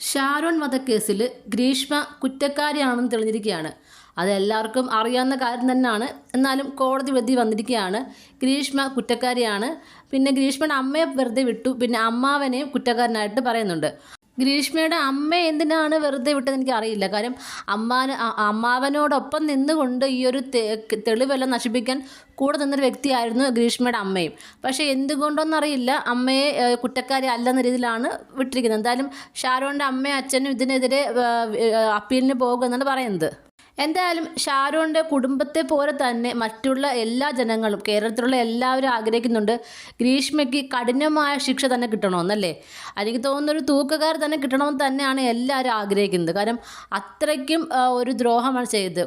ഷാരോൺ വധക്കേസിൽ ഗ്രീഷ്മ കുറ്റക്കാരിയാണെന്ന് തെളിഞ്ഞിരിക്കുകയാണ്. അത് എല്ലാവർക്കും അറിയാവുന്ന കാര്യം തന്നെയാണ്. എന്നാലും കോടതി വിധി വന്നിരിക്കുകയാണ്. ഗ്രീഷ്മ കുറ്റക്കാരിയാണ്. പിന്നെ ഗ്രീഷ്മയുടെ അമ്മയെ വെറുതെ വിട്ടു. പിന്നെ അമ്മാവനെയും കുറ്റക്കാരനായിട്ട് പറയുന്നുണ്ട്. ഗ്രീഷ്മയുടെ അമ്മ എന്തിനാണ് വെറുതെ വിട്ടത് എനിക്ക് അറിയില്ല കാര്യം അമ്മാന് അമ്മാവനോടൊപ്പം നിന്നുകൊണ്ട് ഈ ഒരു തെളിവെല്ലാം നശിപ്പിക്കാൻ കൂടെ നിന്നൊരു വ്യക്തിയായിരുന്നു ഗ്രീഷ്മയുടെ അമ്മയും. പക്ഷേ എന്തുകൊണ്ടൊന്നറിയില്ല. അമ്മയെ കുറ്റക്കാരി അല്ലെന്ന രീതിയിലാണ് വിട്ടിരിക്കുന്നത്. എന്തായാലും ഷാരോണിന്റെ അമ്മയും അച്ഛനും ഇതിനെതിരെ അപ്പീലിന് പോകുമെന്നാണ് പറയുന്നത്. എന്തായാലും ഷാരൂണിന്റെ കുടുംബത്തെ പോലെ തന്നെ മറ്റുള്ള എല്ലാ ജനങ്ങളും കേരളത്തിലുള്ള എല്ലാവരും ആഗ്രഹിക്കുന്നുണ്ട് ഗ്രീഷ്മയ്ക്ക് കഠിനമായ ശിക്ഷ തന്നെ കിട്ടണമെന്നല്ലേ? എനിക്ക് തോന്നുന്ന ഒരു തൂക്കുകാർ തന്നെ കിട്ടണമെന്ന് തന്നെയാണ് എല്ലാവരും ആഗ്രഹിക്കുന്നത്. കാരണം അത്രയ്ക്കും ഒരു ദ്രോഹമാണ് ചെയ്തത്.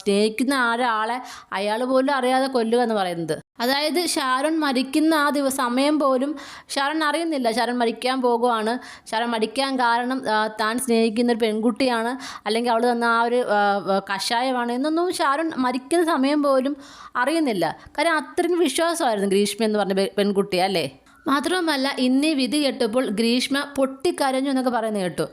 സ്നേഹിക്കുന്ന ആരാളെ അയാൾ പോലും അറിയാതെ കൊല്ലുക എന്ന് പറയുന്നത്. അതായത് ഷാരോൺ മരിക്കുന്ന ആ ദിവസം സമയം പോലും ഷാരോൺ അറിയുന്നില്ല. ഷാരോൺ മരിക്കാൻ പോകുവാണ്. ഷാരോൺ മരിക്കാൻ കാരണം താൻ സ്നേഹിക്കുന്ന ഒരു പെൺകുട്ടിയാണ്. അല്ലെങ്കിൽ അവൾ തന്ന ആ ഒരു കഷായമാണ് എന്നൊന്നും ഷാരോൺ മരിക്കുന്ന സമയം പോലും അറിയുന്നില്ല. കാരണം അത്രയും വിശ്വാസമായിരുന്നു ഗ്രീഷ്മ എന്ന് പറഞ്ഞ പെൺകുട്ടി അല്ലേ? മാത്രവുമല്ല ഇന്നീ വിധി കേട്ടപ്പോൾ ഗ്രീഷ്മ പൊട്ടിക്കരഞ്ഞു എന്നൊക്കെ പറയുന്നത് കേട്ടു.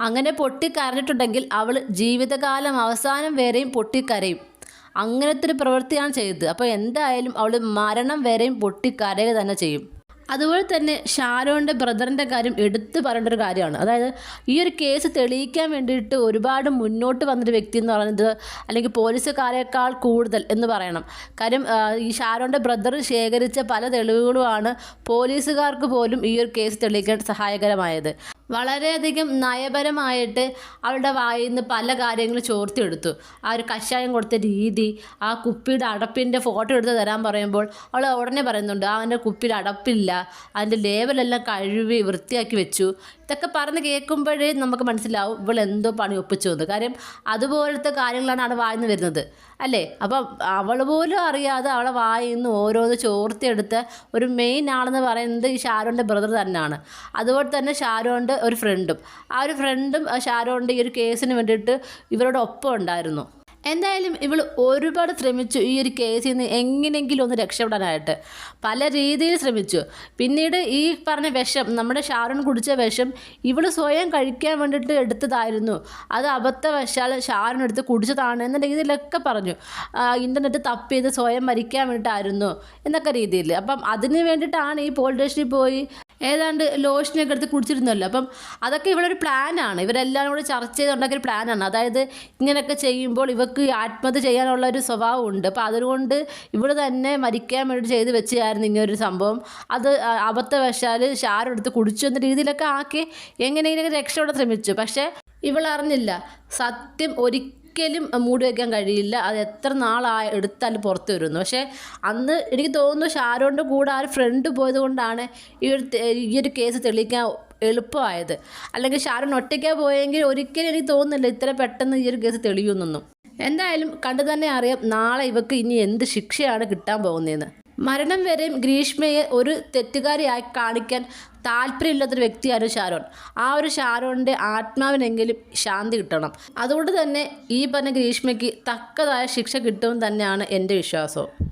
അങ്ങനെ പൊട്ടിക്കരഞ്ഞിട്ടുണ്ടെങ്കിൽ അവൾ ജീവിതകാലം അവസാനം വരെയും പൊട്ടിക്കരയും. അങ്ങനത്തെ ഒരു പ്രവൃത്തിയാണ് ചെയ്തത്. അപ്പോൾ എന്തായാലും അവൾ മരണം വരെയും പൊട്ടിക്കരയുക തന്നെ ചെയ്യും. അതുപോലെ തന്നെ ഷാരോണിന്റെ ബ്രദറിന്റെ കാര്യം എടുത്തു പറയേണ്ട ഒരു കാര്യമാണ്. അതായത് ഈ ഒരു കേസ് തെളിയിക്കാൻ വേണ്ടിയിട്ട് ഒരുപാട് മുന്നോട്ട് വന്നൊരു വ്യക്തി എന്ന് പറയുന്നത് അല്ലെങ്കിൽ പോലീസുകാരേക്കാൾ കൂടുതൽ എന്ന് പറയണം. കാര്യം ഈ ഷാരോണിന്റെ ബ്രദർ ശേഖരിച്ച പല തെളിവുകളുമാണ് പോലീസുകാർക്ക് പോലും ഈ ഒരു കേസ് തെളിയിക്കാൻ സഹായകരമായത്. വളരെയധികം നയപരമായിട്ട് അവളുടെ വായിൽ നിന്ന് പല കാര്യങ്ങളും ചോർത്തിയെടുത്തു. ആ ഒരു കഷായം കൊടുത്ത രീതി ആ കുപ്പിയുടെ അടപ്പിന്റെ ഫോട്ടോ എടുത്ത് തരാൻ പറയുമ്പോൾ അവൾ ഉടനെ പറയുന്നുണ്ട് ആ അവന്റെ കുപ്പിയുടെ അടപ്പില്ല. അതിന്റെ ലേബലെല്ലാം കഴുകി വൃത്തിയാക്കി വെച്ചു. ഇതൊക്കെ പറഞ്ഞ് കേൾക്കുമ്പോഴേ നമുക്ക് മനസ്സിലാവും ഇവൾ എന്തോ പണി ഒപ്പിച്ചു എന്ന്. കാര്യം അതുപോലത്തെ കാര്യങ്ങളാണ് അവിടെ വായിന്ന് വരുന്നത്. അല്ലേ? അപ്പം അവൾ പോലും അറിയാതെ അവളെ വായിന്ന് ഓരോന്ന് ചോർത്തിയെടുത്ത ഒരു മെയിൻ ആളെന്ന് പറയുന്നത് ഈ ഷാരോണിന്റെ ബ്രദർ തന്നെയാണ്. അതുപോലെ തന്നെ ഷാരോണിന്റെ ഒരു ഫ്രണ്ടും ആ ഒരു ഫ്രണ്ടും ഷാരോണിന്റെ ഈ ഒരു കേസിന് വേണ്ടിയിട്ട് ഇവരുടെ ഒപ്പം ഉണ്ടായിരുന്നു. എന്തായാലും ഇവൾ ഒരുപാട് ശ്രമിച്ചു ഈ ഒരു കേസിൽ നിന്ന് എങ്ങനെയെങ്കിലും ഒന്ന് രക്ഷപ്പെടാനായിട്ട്. പല രീതിയിൽ ശ്രമിച്ചു. പിന്നീട് ഈ പറഞ്ഞ വിഷം നമ്മുടെ ഷാരൂൺ കുടിച്ച വിഷം ഇവൾ സ്വയം കഴിക്കാൻ വേണ്ടിയിട്ട് എടുത്തതായിരുന്നു. അത് അബദ്ധവശാൽ ഷാരൂൺ എടുത്ത് കുടിച്ചതാണ് എന്ന രീതിയിലൊക്കെ പറഞ്ഞു. ഇന്റർനെറ്റ് തപ്പി ചെയ്ത് സ്വയം മരിക്കാൻ വേണ്ടിയിട്ടായിരുന്നു എന്നൊക്കെ രീതിയിൽ. അപ്പം അതിന് വേണ്ടിയിട്ടാണ് ഈ പോലീസ് സ്റ്റേഷനിൽ പോയി ഏതാണ്ട് ലോഷനൊക്കെ എടുത്ത് കുടിച്ചിരുന്നല്ലോ. അപ്പം അതൊക്കെ ഇവളൊരു പ്ലാനാണ് ഇവരെല്ലാം കൂടെ ചർച്ച ചെയ്ത് ഉണ്ടാക്കിയ ഒരു പ്ലാനാണ് അതായത് ഇങ്ങനെയൊക്കെ ചെയ്യുമ്പോൾ ഇവർക്ക് ആത്മഹത്യ ചെയ്യാനുള്ള ഒരു സ്വഭാവം ഉണ്ട്. അപ്പോൾ അതുകൊണ്ട് ഇവൾ തന്നെ മരിക്കാൻ വേണ്ടി ചെയ്ത് വെച്ചായിരുന്നു ഇങ്ങനൊരു സംഭവം. അത് അബദ്ധവശാൽ ഷാരെടുത്ത് കുടിച്ചു എന്ന രീതിയിലൊക്കെ ആക്കി എങ്ങനെയെങ്കിലും രക്ഷപ്പെടാൻ ശ്രമിച്ചു. പക്ഷേ ഇവൾ അറിഞ്ഞില്ല സത്യം ഒരിക്കലും മൂടി വയ്ക്കാൻ കഴിയില്ല. അത് എത്ര നാളായി എടുത്താലും പുറത്ത് വരുന്നു. പക്ഷേ അന്ന് എനിക്ക് തോന്നുന്നു ഷാരോണിന്റെ കൂടെ ആ ഫ്രണ്ട് പോയത് കൊണ്ടാണ് ഈ ഒരു ഈ ഒരു കേസ് തെളിയിക്കാൻ എളുപ്പമായത്. അല്ലെങ്കിൽ ഷാരോൺ ഒറ്റയ്ക്കാ പോയെങ്കിൽ ഒരിക്കലും എനിക്ക് തോന്നുന്നില്ല ഇത്ര പെട്ടെന്ന് ഈ ഒരു കേസ് തെളിയുമെന്നൊന്നും. എന്തായാലും കണ്ടു തന്നെ അറിയാം നാളെ ഇവക്ക് ഇനി എന്ത് ശിക്ഷയാണ് കിട്ടാൻ പോകുന്നതെന്ന് മരണം വരെയും ഗ്രീഷ്മയെ ഒരു തെറ്റുകാരിയായി കാണിക്കാൻ താല്പര്യമില്ലാത്തൊരു വ്യക്തിയാണ് ഷാരോൺ. ആ ഒരു ഷാരോണിന്റെ ആത്മാവിനെങ്കിലും ശാന്തി കിട്ടണം. അതുകൊണ്ട് തന്നെ ഈ പറഞ്ഞ ഗ്രീഷ്മയ്ക്ക് തക്കതായ ശിക്ഷ കിട്ടുമെന്ന് തന്നെയാണ് എന്റെ വിശ്വാസം.